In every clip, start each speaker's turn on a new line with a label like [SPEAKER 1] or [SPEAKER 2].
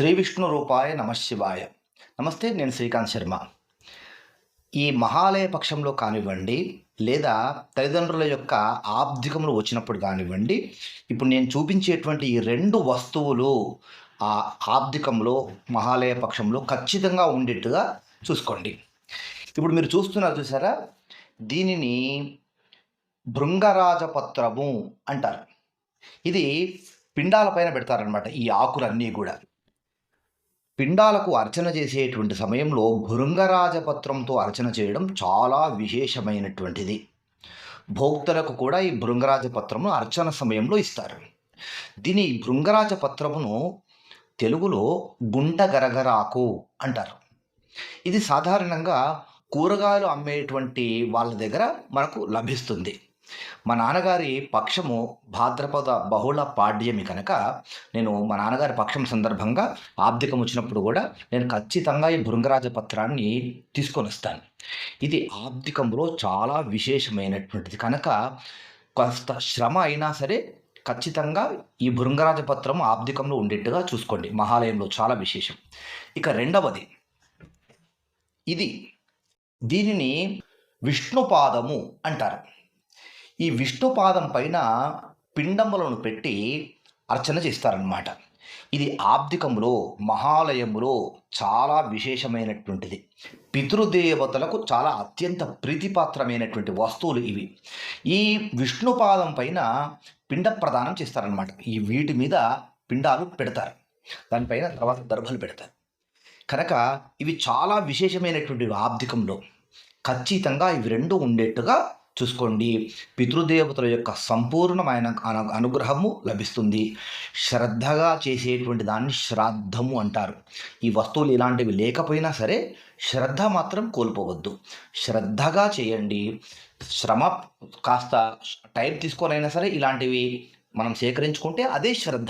[SPEAKER 1] శ్రీ విష్ణు రూపాయ నమశివాయ నమస్తే నేను శ్రీకాంత్ శర్మ. ఈ మహాలయ పక్షంలో కానివ్వండి లేదా తల్లిదండ్రుల యొక్క ఆబ్దికములు వచ్చినప్పుడు కానివ్వండి ఇప్పుడు నేను చూపించేటువంటి ఈ రెండు వస్తువులు ఆ ఆబ్దికంలో మహాలయ పక్షంలో ఖచ్చితంగా ఉండేట్టుగా చూసుకోండి. ఇప్పుడు మీరు చూస్తున్నారు చూసారా? దీనిని భృంగరాజపత్రము అంటారు. ఇది పిండాల పైన పెడతారనమాట ఈ ఆకులన్నీ కూడా. పిండాలకు అర్చన చేసేటువంటి సమయంలో భృంగరాజపత్రంతో అర్చన చేయడం చాలా విశేషమైనటువంటిది. భోక్తలకు కూడా ఈ భృంగరాజపత్రము అర్చన సమయంలో ఇస్తారు. దీని భృంగరాజ పత్రమును తెలుగులో గుంట గరగరాకు అంటారు. ఇది సాధారణంగా కూరగాయలు అమ్మేటువంటి వాళ్ళ దగ్గర మనకు లభిస్తుంది. మా నాన్నగారి పక్షము భాద్రపద బహుళ పాడ్యమి కనుక నేను మా నాన్నగారి పక్షం సందర్భంగా ఆబ్దికం వచ్చినప్పుడు కూడా నేను ఖచ్చితంగా ఈ భృంగరాజ పత్రాన్ని తీసుకొని వస్తాను. ఇది ఆబ్దికంలో చాలా విశేషమైనటువంటిది. కనుక కొంత శ్రమ అయినా సరే ఖచ్చితంగా ఈ భృంగరాజ పత్రం ఆబ్దికంలో ఉండేట్టుగా చూసుకోండి. మహాలయంలో చాలా విశేషం. ఇక రెండవది. ఇది దీనిని విష్ణుపాదము అంటారు. ఈ విష్ణుపాదం పైన పిండములను పెట్టి అర్చన చేస్తారనమాట ఇది ఆబ్దికంలో మహాలయములో చాలా విశేషమైనటువంటిది. పితృదేవతలకు చాలా అత్యంత ప్రీతిపాత్రమైనటువంటి వస్తువులు ఇవి. ఈ విష్ణుపాదం పైన పిండ ప్రదానం చేస్తారనమాట ఈ వీటి మీద పిండాలు పెడతారు. దానిపైన తర్వాత దర్భలు పెడతారు. కనుక ఇవి చాలా విశేషమైనటువంటి ఆబ్దికంలో. ఖచ్చితంగా ఇవి రెండు ఉండేట్టుగా చూసుకోండి. పితృదేవతల యొక్క సంపూర్ణమైన అనుగ్రహము లభిస్తుంది. శ్రద్ధగా చేసేటువంటి దాన్ని శ్రాద్ధము అంటారు. ఈ వస్తువులు ఇలాంటివి లేకపోయినా సరే శ్రద్ధ మాత్రం కోల్పోవద్దు. శ్రద్ధగా చేయండి. శ్రమ కాస్త టైం తీసుకొనైనా సరే ఇలాంటివి మనం సేకరించుకుంటే అదే శ్రద్ధ.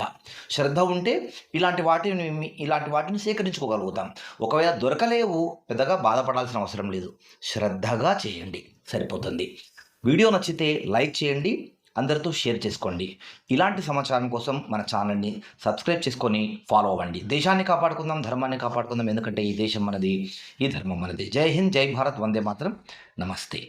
[SPEAKER 1] శ్రద్ధ ఉంటే ఇలాంటి వాటిని ఇలాంటి వాటిని సేకరించుకోగలుగుతాం. ఒకవేళ దొరకలేవు పెద్దగా బాధపడాల్సిన అవసరం లేదు. శ్రద్ధగా చేయండి. సరిపోతుంది. వీడియో నచ్చితే లైక్ చేయండి అందరితో షేర్ చేసుకోండి. ఇలాంటి సమాచారం కోసం మన ఛానల్ని సబ్స్క్రైబ్ చేసుకొని ఫాలో అవ్వండి. దేశాన్ని కాపాడుకుందాం ధర్మాన్ని కాపాడుకుందాం ఎందుకంటే ఈ దేశం మనది ఈ ధర్మం మనది. జై హింద్ జై భారత్ వందే మాత్రం. నమస్తే.